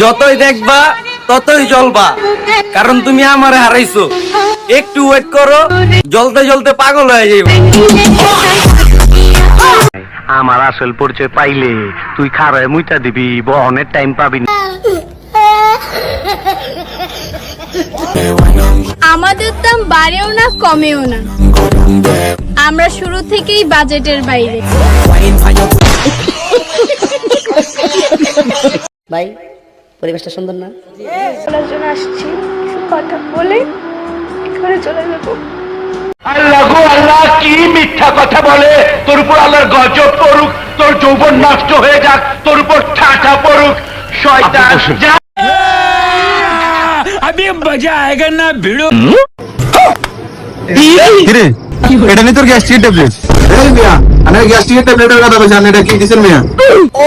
যতই দেখবা ততই জ্বলবা। কারণ তুমি আমারে হারাইছো। একটু ওয়েট করো জ্বলতে জ্বলতে পাগল হয়ে যাবে আমার আসল পরিচয় পাইলে তুই খারায় মুইটা দিবি বহনের টাইম পাবি না। আমাদের দাম বাড়েও না কমেও না। আমরা শুরু থেকেই বাজেটের বাইরে। ভাই পরিবেশটা সুন্দর না? বলার জন্য আসছি। কিছু কথা বলে এখানে চলে যাব। আল্লাহ গো আল্লাহ কি মিথ্যা কথা বলে? তোর উপর আল্লাহর গজব পড়ুক তোর যৌবন নষ্ট হয়ে যাক তোর উপর ঠাটা পড়ুক। শয়তান যা। কিরে? এটা নিয়ে তোর গ্যাস্ট্রিক ট্যাবলেট। মিয়া গ্যাস্ট্রিক ট্যাবলেটের কথা বলছি এটা কি দিছেন মিয়া? ও